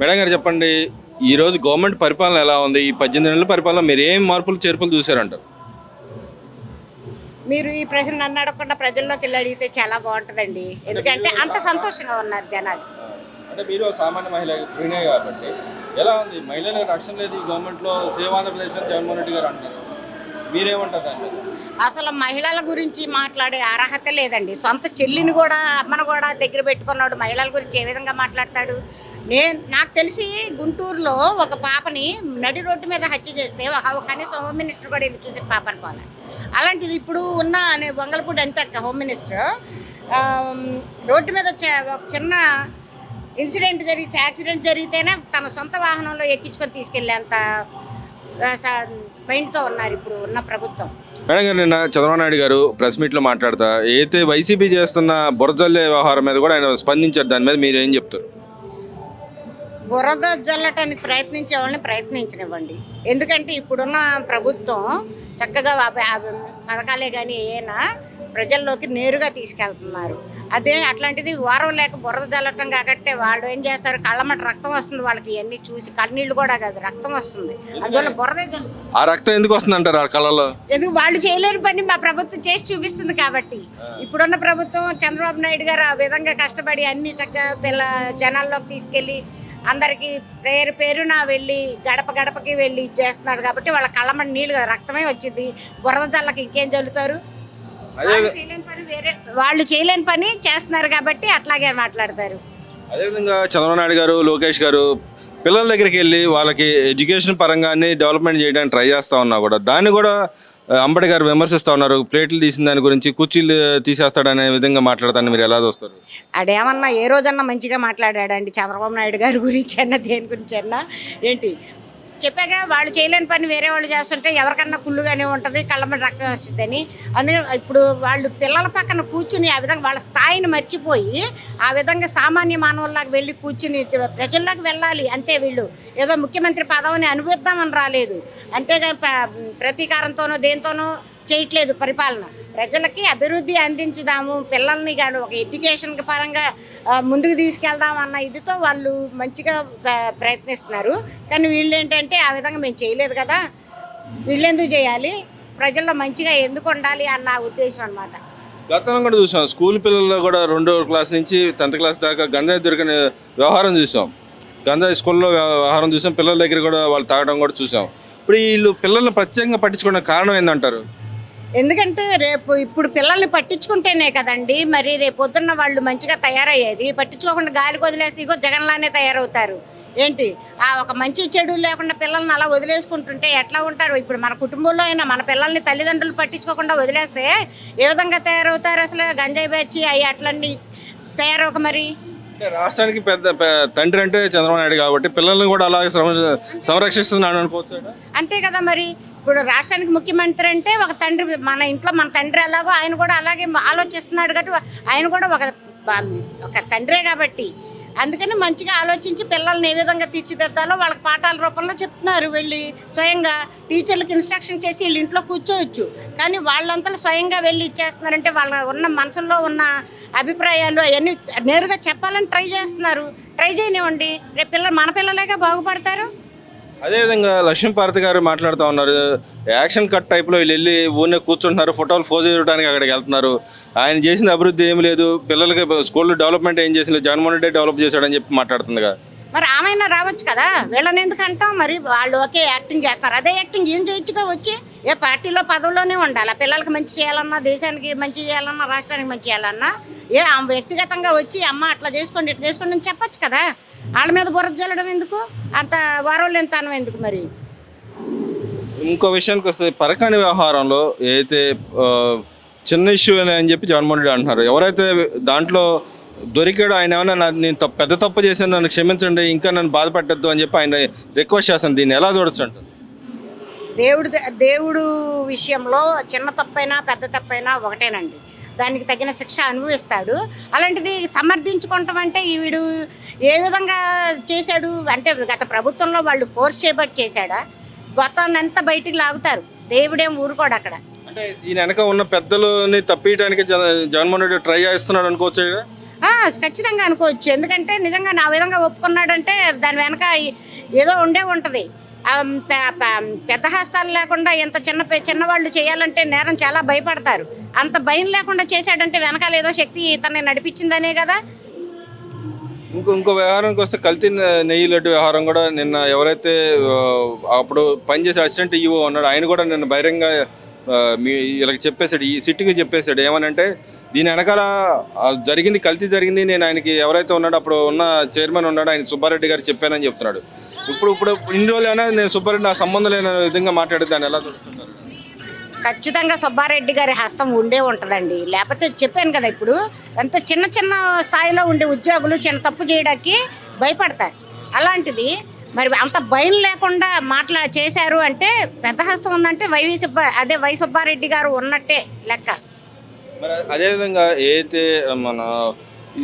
Madam గారు చెప్పండి ఈ రోజు గవర్నమెంట్ పరిపాలన ఎలా ఉంది? ఈ పద్దెనిమిది నెలల పరిపాలన మీరు ఏం మార్పులు చేర్పులు చూసారంటారు మీరు ఈ ప్రశ్న నన్ను అడగకుండా ప్రజల్లోకి వెళ్ళి అడిగితే చాలా బాగుంటుందండి. ఎందుకంటే అంత సంతోషంగా ఉన్నారు జనాలు. అంటే మీరు సామాన్య మహిళ కాబట్టి ఎలా ఉంది? మహిళలకు రక్షణ లేదు ఈ గవర్నమెంట్లో సేవాంధ్రప్రదేశ్ అని జగన్మోహన్ రెడ్డి గారు అంటారు మీరేమంటారు? అసలు మహిళల గురించి మాట్లాడే అర్హత లేదండి. సొంత చెల్లిని కూడా అమ్మను కూడా దగ్గర పెట్టుకున్నాడు మహిళల గురించి ఏ విధంగా మాట్లాడతాడు? నేను నాకు తెలిసి గుంటూరులో ఒక పాపని నడి రోడ్డు మీద హత్య చేస్తే ఒక కనీసం హోమ్ మినిస్టర్ కూడా వెళ్ళి చూసిన పాప అనుకోవాలి అలాంటిది ఇప్పుడు ఉన్న అనే వంగలపూడి అంతే హోమ్ మినిస్టర్. రోడ్డు మీద ఒక చిన్న ఇన్సిడెంట్ జరిగి యాక్సిడెంట్ జరిగితేనే తన సొంత వాహనంలో ఎక్కించుకొని తీసుకెళ్ళేంత ఆ, స- మైండ్తో ఉన్నారు ఇప్పుడు ఉన్న ప్రభుత్వం. మేడం గారు నిన్న చంద్రబాబు నాయుడు గారు ప్రెస్ మీట్లో మాట్లాడతా అయితే వైసీపీ చేస్తున్న బురజల్లే వ్యవహారం మీద కూడా ఆయన స్పందించారు. దాని మీద మీరు ఏం చెప్తారు? బురద జల్లటానికి ప్రయత్నించే వాళ్ళని ప్రయత్నించనివ్వండి. ఎందుకంటే ఇప్పుడున్న ప్రభుత్వం చక్కగా పథకాలే కానీ ఏనా ప్రజల్లోకి నేరుగా తీసుకెళ్తున్నారు. అదే అట్లాంటిది వారం లేక బురద జల్లటం కాబట్టి వాళ్ళు ఏం చేస్తారు? కళ్ళమట రక్తం వస్తుంది వాళ్ళకి ఇవన్నీ చూసి. కన్నీళ్ళు కూడా కాదు రక్తం వస్తుంది. అందువల్ల బురద ఆ రక్తం ఎందుకు వస్తుంది అంటారు ఆ కళలో ఎందుకు? వాళ్ళు చేయలేని పని మా ప్రభుత్వం చేసి చూపిస్తుంది కాబట్టి. ఇప్పుడున్న ప్రభుత్వం చంద్రబాబు నాయుడు గారు ఆ విధంగా కష్టపడి అన్ని చక్కగా పిల్ల జనాల్లోకి తీసుకెళ్ళి అందరికి పేరు పేరున వెళ్ళి గడప గడపకి వెళ్ళి చేస్తున్నాడు కాబట్టి వాళ్ళ కళ్ళమని నీళ్ళు కదా, రక్తమే వచ్చింది. బురద జల్లకి ఇంకేం చల్లుతారు అదే వాళ్ళు చేయలేని పని చేస్తున్నారు కాబట్టి అట్లాగే మాట్లాడతారు. అదేవిధంగా చంద్రబాబు నాయుడు గారు లోకేష్ గారు పిల్లల దగ్గరికి వెళ్ళి వాళ్ళకి ఎడ్యుకేషన్ పరంగా అన్ని డెవలప్మెంట్ చేయడానికి ట్రై చేస్తా ఉన్నా కూడా. దాన్ని కూడా ఆ, అంబటి గారు విమర్శిస్తూ ఉన్నారు. ప్లేట్లు తీసిన దాని గురించి కుర్చీలు తీసేస్తాడనే విధంగా మాట్లాడతాను మీరు ఎలా చూస్తారు? ఆడేమన్నా ఏ రోజన్నా మంచిగా మాట్లాడాడండి చంద్రబాబు నాయుడు గారి గురించి అన్న దేని గురించి అన్నా? ఏంటి? చెప్పాగా వాళ్ళు చేయలేని పని వేరే వాళ్ళు చేస్తుంటే ఎవరికన్నా కుళ్ళుగానే ఉంటుంది కళ్ళమని రక్తం వస్తుందని. అందుకే ఇప్పుడు వాళ్ళు పిల్లల పక్కన కూర్చుని ఆ విధంగా వాళ్ళ స్థాయిని మర్చిపోయి ఆ విధంగా సామాన్య మానవుల్లాగా వెళ్ళి కూర్చుని ప్రజల్లోకి వెళ్ళాలి అంతే వీళ్ళు. ఏదో ముఖ్యమంత్రి పదవిని అనుభవిద్దామని రాలేదు. అంతేగాని ప్రతీకారంతోనో దేంతోనో చేయట్లేదు పరిపాలన. ప్రజలకి అభివృద్ధి అందించుదాము పిల్లల్ని కానీ ఒక ఎడ్యుకేషన్ పరంగా ముందుకు తీసుకెళ్దాం అన్న ఇదితో వాళ్ళు మంచిగా ప్ర- ప్రయత్నిస్తున్నారు. కానీ వీళ్ళు ఏంటంటే ఆ విధంగా మేము చేయలేదు కదా. వీళ్ళు ఎందుకు చేయాలి? ప్రజల్లో మంచిగా ఎందుకు ఉండాలి అన్న ఉద్దేశం అన్నమాట. గతంలో కూడా చూసాం. స్కూల్ పిల్లల్లో కూడా రెండో క్లాస్ నుంచి టెన్త్ క్లాస్ దాకా గంజాయి దొరికిన వ్యవహారం చూసాం. గంజాయి స్కూల్లో వ్యవహారం చూసాం. పిల్లల దగ్గర కూడా వాళ్ళు తాగడం కూడా చూసాం. ఇప్పుడు వీళ్ళు పిల్లల్ని ప్రత్యేకంగా పట్టించుకునే కారణం ఏంటంటారు ఎందుకంటే రేపు ఇప్పుడు పిల్లల్ని పట్టించుకుంటేనే కదండి మరి రేపు పొద్దున్న వాళ్ళు మంచిగా తయారయ్యేది. పట్టించుకోకుండా గాలికి వదిలేసి ఇగో జగన్లానే తయారవుతారు. ఏంటి? ఆ ఒక మంచి చెడు లేకుండా పిల్లల్ని అలా వదిలేసుకుంటుంటే ఎట్లా ఉంటారు? ఇప్పుడు మన కుటుంబంలో అయినా మన పిల్లల్ని తల్లిదండ్రులు పట్టించుకోకుండా వదిలేస్తే ఏ విధంగా తయారవుతారు అసలు? గంజాయి బచ్చి అవి అట్లన్నీ తయారవక మరి? అంటే రాష్ట్రానికి పెద్ద తండ్రి అంటే చంద్రబాబు నాయుడు కాబట్టి పిల్లల్ని కూడా అలాగే సంర- సంరక్షిస్తున్నాడు అనుకోవచ్చు? అంతే కదా మరి. ఇప్పుడు రాష్ట్రానికి ముఖ్యమంత్రి అంటే ఒక తండ్రి మన ఇంట్లో మన తండ్రి ఎలాగో ఆయన కూడా అలాగే ఆలోచిస్తున్నాడు కాబట్టి ఆయన కూడా ఒక ఒక తండ్రే కాబట్టి. అందుకని మంచిగా ఆలోచించి పిల్లల్ని ఏ విధంగా తీర్చిదిద్దాలో వాళ్ళకి పాఠాల రూపంలో చెప్తున్నారు. వెళ్ళి స్వయంగా టీచర్లకు ఇన్స్ట్రక్షన్ చేసి వీళ్ళ ఇంట్లో కూర్చోవచ్చు. కానీ వాళ్ళంతా స్వయంగా వెళ్ళి ఇచ్చేస్తున్నారంటే వాళ్ళ ఉన్న మనసులో ఉన్న అభిప్రాయాలు అవన్నీ నేరుగా చెప్పాలని ట్రై చేస్తున్నారు. ట్రై చేయనివ్వండి. రేపు పిల్లలు మన పిల్లలేగా బాగుపడతారు. అదేవిధంగా లక్ష్మీపార్తి గారు మాట్లాడుతూ ఉన్నారు. యాక్షన్ కట్ టైప్లో వీళ్ళు వెళ్ళి ఊరినే కూర్చుంటున్నారు. ఫోటోలు ఫోజ్ చేయడానికి అక్కడికి వెళ్తున్నారు. ఆయన చేసిన అభివృద్ధి ఏం లేదు. పిల్లలకి స్కూల్లో డెవలప్మెంట్ ఏం చేసిన జగన్మోహన్ రెడ్డి డెవలప్ చేశాడని చెప్పి మాట్లాడుతుందిగా. మరి ఆమెనా రావచ్చు కదా? వీళ్ళని ఎందుకు అంటాం మరి? వాళ్ళు ఒకే యాక్టింగ్ చేస్తారు. అదే యాక్టింగ్ ఏం చేయొచ్చుగా వచ్చి? ఏ పార్టీలో పదవుల్లోనే ఉండాలి. ఆ పిల్లలకి మంచి చేయాలన్నా దేశానికి మంచి చేయాలన్నా రాష్ట్రానికి మంచి చేయాలన్నా ఏ ఆమె వ్యక్తిగతంగా వచ్చి అమ్మ అట్లా చేసుకోండి ఇట్లా చేసుకోండి అని చెప్పొచ్చు కదా? వాళ్ళ మీద బురద జల్లడం ఎందుకు? అంత వారం తనం ఎందుకు మరి? ఇంకో విషయానికి వస్తే పరకాని వ్యవహారంలో ఏదైతే చిన్న ఇష్యూ అని చెప్పి జగన్మోహన్ రెడ్డి అంటున్నారు ఎవరైతే దాంట్లో దొరికాడో. ఆయన ఏమైనా నా- నేను పెద్ద తప్పు చేశాను నన్ను క్షమించండి ఇంకా నన్ను బాధ పెట్టద్దు అని చెప్పి ఆయన రిక్వెస్ట్ చేస్తాను. దీన్ని ఎలా చూడొచ్చు? దేవుడు దేవుడు విషయంలో చిన్న తప్పైనా పెద్ద తప్పైనా ఒకటేనండి. దానికి తగిన శిక్ష అనుభవిస్తాడు. అలాంటిది సమర్థించుకోవటం అంటే ఈవిడు ఏ విధంగా చేశాడు? అంటే గత ప్రభుత్వంలో వాళ్ళు ఫోర్స్ చేయబట్టి చేశాడా? మొత్తాన్ని అంతా బయటికి లాగుతారు. దేవుడేం ఊరుకోడు అక్కడ. అంటే దీని వెనక ఉన్న పెద్దలని తప్పియడానికి జగన్మోహన్ రెడ్డి ట్రై చేస్తున్నాడు అనుకోవచ్చు? ఖచ్చితంగా అనుకోవచ్చు. ఎందుకంటే నిజంగా నా విధంగా ఒప్పుకున్నాడంటే దాని వెనక ఏదో ఉండే ఉంటుంది. పెద్ద హస్తాలు లేకుండా ఎంత చిన్న చిన్నవాళ్ళు చేయాలంటే నేరం చాలా భయపడతారు. అంత భయం లేకుండా చేశాడంటే వెనకాల ఏదో శక్తి తనని నడిపించిందనే కదా? ఇంకో ఇంకో వ్యవహారానికి వస్తే కల్తీ నెయ్యి లడ్డు వ్యవహారం కూడా నిన్న ఎవరైతే అప్పుడు పనిచేసే అసిస్టెంట్ ఈవో ఉన్నాడు ఆయన కూడా నిన్న బహిరంగ మీ వీళ్ళకి చెప్పేశాడు ఈ సిట్టికి చెప్పేశాడు. ఏమనంటే దీని వెనకాల జరిగింది కల్తీ జరిగింది నేను ఆయనకి ఎవరైతే ఉన్నాడో అప్పుడు ఉన్న చైర్మన్ ఉన్నాడో ఆయన సుబ్బారెడ్డి గారు చెప్పానని చెప్తున్నాడు. ఇప్పుడు ఇప్పుడు ఇన్ని రోజులైనా నేను సుబ్బారెడ్డి నా సంబంధం లేని విధంగా మాట్లాడితే దాన్ని ఎలా దొరుకుతున్నారు ఖచ్చితంగా సుబ్బారెడ్డి గారి హస్తం ఉండే ఉంటుందండి. లేకపోతే చెప్పాను కదా ఇప్పుడు ఎంత చిన్న చిన్న స్థాయిలో ఉండే ఉద్యోగులు చిన్న తప్పు చేయడానికి భయపడతారు. అలాంటిది మరి అంత భయం లేకుండా మాట్లా చేశారు అంటే పెద్ద హస్తం ఉందంటే వైవి సుబ్బ అదే వై సుబ్బారెడ్డి గారు ఉన్నట్టే లెక్క. మరి అదేవిధంగా ఏదైతే మన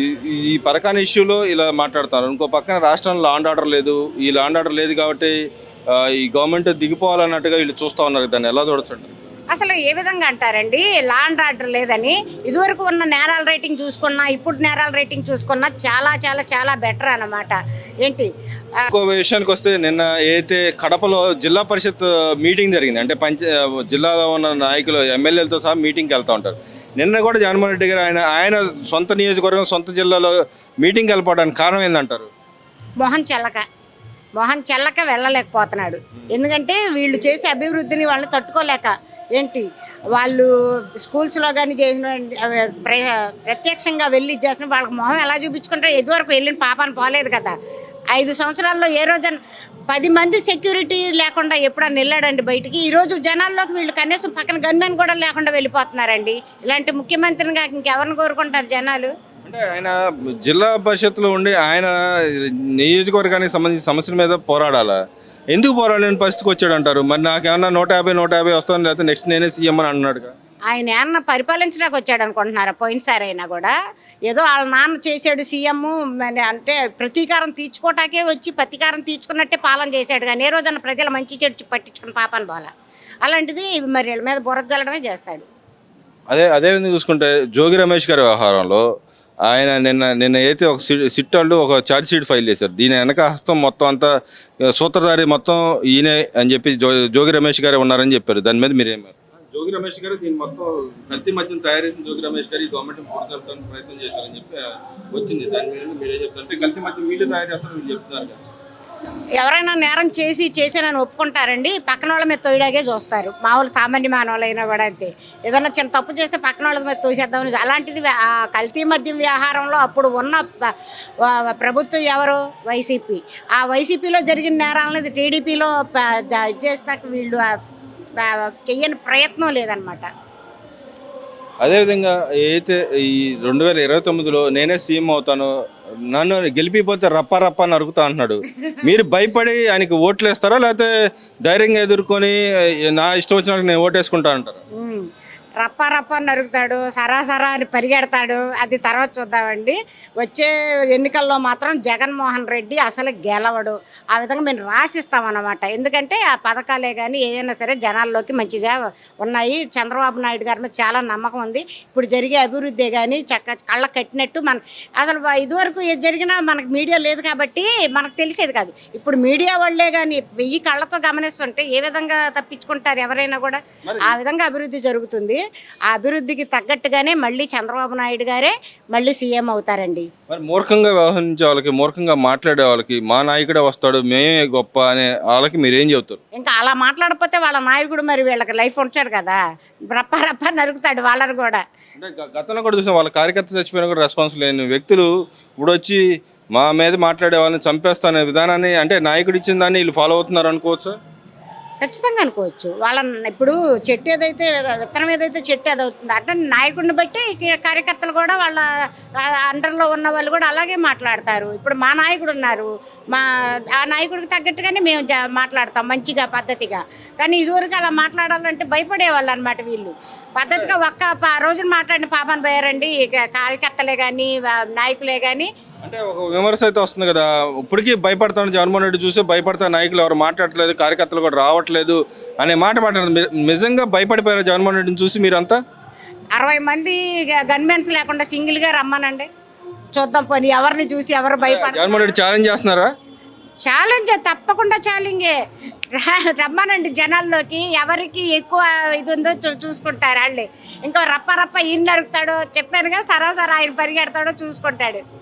ఈ ఈ పరకాని ఇష్యూలో ఇలా మాట్లాడతారు ఇంకో పక్కన రాష్ట్రంలో లాండ్ ఆర్డర్ లేదు. ఈ లాండ్ ఆర్డర్ లేదు కాబట్టి ఈ గవర్నమెంట్ దిగిపోవాలన్నట్టుగా వీళ్ళు చూస్తూ ఉన్నారు దాన్ని ఎలా చూడొచ్చు అసలు ఏ విధంగా అంటారండి? లా అండ్ ఆర్డర్ లేదని. ఇదివరకు ఉన్న నేరాల రేటింగ్ చూసుకున్నా ఇప్పుడు నేరాల రేటింగ్ చూసుకున్నా చాలా చాలా చాలా బెటర్ అన్నమాట. ఏంటి? ఇంకో విషయానికి వస్తే నిన్న ఏదైతే కడపలో జిల్లా పరిషత్ మీటింగ్ జరిగింది. అంటే పంచ జిల్లాలో ఉన్న నాయకులు ఎమ్మెల్యేలతో సహా మీటింగ్కి వెళ్తూ ఉంటారు. నిన్న కూడా జగన్మోహన్ రెడ్డి గారు ఆయన ఆయన సొంత నియోజకవర్గం సొంత జిల్లాలో మీటింగ్కి వెళ్ళిపోవడానికి కారణం ఏందంటారు? మొహం చెల్లక. మొహం చెల్లక వెళ్ళలేకపోతున్నాడు. ఎందుకంటే వీళ్ళు చేసే అభివృద్ధిని వాళ్ళు తట్టుకోలేక ఏంటి? వాళ్ళు స్కూల్స్లో కానీ చేసిన ప్రత్యక్షంగా వెళ్ళి చేసిన వాళ్ళకి మొహం ఎలా చూపించుకుంటారు ఇదివరకు వెళ్ళిన పాపాన్ని పోలేదు కదా. ఐదు సంవత్సరాల్లో ఏ రోజు పది మంది సెక్యూరిటీ లేకుండా ఎప్పుడన్నా వెళ్ళాడండి బయటికి? ఈరోజు జనాల్లోకి వీళ్ళు కనీసం పక్కన గన్మెన్ కూడా లేకుండా వెళ్ళిపోతున్నారండి. ఇలాంటి ముఖ్యమంత్రిని కాక ఇంకెవరిని కోరుకుంటారు జనాలు? అంటే ఆయన జిల్లా పరిషత్లో ఉండి ఆయన నియోజకవర్గానికి సంబంధించిన సమస్యల మీద పోరాడాలా? ఎందుకు పోరాడలేని పరిస్థితికి వచ్చాడు అంటారు మరి నాకేమన్నా నూట యాభై నూట యాభై వస్తాను లేకపోతే నెక్స్ట్ నేనే సీఎం అని అన్నాడుగా. ఆయన ఏమన్నా పరిపాలించడానికి వచ్చాడు అనుకుంటున్నారా? పోయినసారి అయినా కూడా. ఏదో వాళ్ళ నాన్న చేశాడు సీఎం అంటే ప్రతీకారం తీర్చుకోవటాకే వచ్చి ప్రతీకారం తీర్చుకున్నట్టే పాలన చేశాడు కానీ ఏ రోజన్నా ప్రజలు మంచి చెడు పట్టించుకుని పాపని బాల. అలాంటిది మరి వీళ్ళ మీద బురద జల్లడమే చేస్తాడు. అదే అదే విధంగా చూసుకుంటే జోగి రమేష్ గారి వ్యవహారంలో ఆయన నిన్న నిన్న అయితే ఒక సి- సిట్ వాళ్ళు ఒక ఛార్జ్ షీట్ ఫైల్ చేశారు దీని వెనక హస్తం మొత్తం అంతా సూత్రధారి మొత్తం ఈయనే అని చెప్పి జో జోగి రమేష్ గారే ఉన్నారని చెప్పారు. దాని మీద మీరేమారు జోగి రమేష్ గారు దీని మొత్తం కల్తీ మద్యం తయారు చేసిన జోగి రమేష్ గారు ఈ గవర్నమెంట్ పూర్తి ప్రయత్నం చేశారని చెప్పి వచ్చింది. దాని మీద మీరే చెప్తారంటే కల్తీ మద్యం వీళ్ళు తయారు చేస్తారని వీళ్ళు చెప్తున్నారు కదా. ఎవరైనా నేరం చేసి చేసానని ఒప్పుకుంటారండి పక్కన వాళ్ళ మీద తోయడాగే చూస్తారు. మామూలు సామాన్య మానవులైనా కూడా అంతే. ఏదైనా చిన్న తప్పు చేస్తే పక్కన వాళ్ళ మీద తోసేద్దామని అలాంటిది కల్తీ మద్యం వ్యవహారంలో అప్పుడు ఉన్న ప్రభుత్వం ఎవరు? వైసీపీ. ఆ వైసీపీలో జరిగిన నేరాలను టీడీపీలో చేసినాక వీళ్ళు చెయ్యని ప్రయత్నం లేదనమాట. అదేవిధంగా ఏదైతే ఈ రెండు వేల ఇరవై తొమ్మిదిలో నేనే సీఎం అవుతాను నన్ను గెలిపిపోతే రప్ప రప్ప అని అరుగుతా అంటున్నాడు. మీరు భయపడి ఆయనకి ఓట్లు వేస్తారా లేకపోతే ధైర్యంగా ఎదుర్కొని నా ఇష్టం వచ్చినట్టు నేను ఓటేసుకుంటా అంటారా. రప్ప రప్ప నరుగుతాడు సరా సరా అని పరిగెడతాడు. అది తర్వాత చూద్దామండి. వచ్చే ఎన్నికల్లో మాత్రం జగన్మోహన్ రెడ్డి అసలు గెలవడు. ఆ విధంగా మేము రాసిస్తామన్నమాట. ఎందుకంటే ఆ పథకాలే కానీ ఏదైనా సరే జనాల్లోకి మంచిగా ఉన్నాయి. చంద్రబాబు నాయుడు గారి మీద చాలా నమ్మకం ఉంది. ఇప్పుడు జరిగే అభివృద్ధి కానీ చక్క కళ్ళ కట్టినట్టు మన అసలు ఇదివరకు ఏది జరిగినా మనకు మీడియా లేదు కాబట్టి మనకు తెలిసేది కాదు. ఇప్పుడు మీడియా వాళ్ళే కానీ వెయ్యి కళ్ళతో గమనిస్తుంటే ఏ విధంగా తప్పించుకుంటారు ఎవరైనా కూడా? ఆ విధంగా అభివృద్ధి జరుగుతుంది. ఆ అభివృద్ధికి తగ్గట్టుగానే మళ్ళీ చంద్రబాబు నాయుడు గారే మళ్ళీ సీఎం అవుతారండి. మరి మూర్ఖంగా వ్యవహరించే వాళ్ళకి మూర్ఖంగా మాట్లాడే వాళ్ళకి మా నాయకుడే వస్తాడు మేమే గొప్ప అనే వాళ్ళకి మీరు చెబుతారు? ఇంకా అలా మాట్లాడకపోతే వాళ్ళ నాయకుడు మరి వీళ్ళకి లైఫ్ ఉంచాడు కదా. రప్ప రప్ప నరుకుతాడు వాళ్ళని కూడా. అంటే గ- గతంలో కూడా చూసాం వాళ్ళ కార్యకర్త చచ్చిపోయినా కూడా రెస్పాన్స్ లేని వ్యక్తులు ఇప్పుడు వచ్చి మా మీద మాట్లాడే వాళ్ళని చంపేస్తానే విధానాన్ని అంటే నాయకుడు ఇచ్చిన దాన్ని వీళ్ళు ఫాలో అవుతున్నారు అనుకోవచ్చా? ఖచ్చితంగా అనుకోవచ్చు. వాళ్ళ ఇప్పుడు చెట్టు ఏదైతే విత్తనం ఏదైతే చెట్టు అది అవుతుంది అంటే నాయకుడిని బట్టి కార్యకర్తలు కూడా వాళ్ళ అండర్లో ఉన్న వాళ్ళు కూడా అలాగే మాట్లాడతారు. ఇప్పుడు మా నాయకుడు ఉన్నారు. మా ఆ నాయకుడికి తగ్గట్టుగానే మేము మాట్లాడతాం మంచిగా పద్ధతిగా. కానీ ఇదివరకు అలా మాట్లాడాలంటే భయపడేవాళ్ళు అనమాట వీళ్ళు. పద్ధతిగా ఒక్క రోజున మాట్లాడిన పాపాన్ని పోయారండి. కార్యకర్తలే కానీ నాయకులే కానీ అంటే ఒక విమర్శ అయితే వస్తుంది కదా. ఇప్పటికీ భయపడతాను జగన్మోహన్ రెడ్డి చూసి భయపడతా నాయకులు ఎవరు మాట్లాడట్లేదు కార్యకర్తలు కూడా రావట్లేదు అనే మాట మాట్లాడారు. నిజంగా భయపడిపోయారు జగన్మోహన్ రెడ్డిని చూసి మీరంతా? అరవై మంది గన్మెన్స్ లేకుండా సింగిల్గా రమ్మనండి. చూద్దాం పోనీ ఎవరిని చూసి ఎవరు భయపడ జగన్మోహన్ రెడ్డి ఛాలెంజ్ చేస్తున్నారా? ఛాలెంజ్ తప్పకుండా ఛాలెంజే. రమ్మనండి జనాల్లోకి. ఎవరికి ఎక్కువ ఇది ఉందో చూ- చూసుకుంటారు వాళ్ళే ఇంకా రప్ప రప్ప ఈయన నరుకుతాడో చెప్పానుగా సరాసరి ఆయన పరిగెడతాడో చూసుకుంటాడు.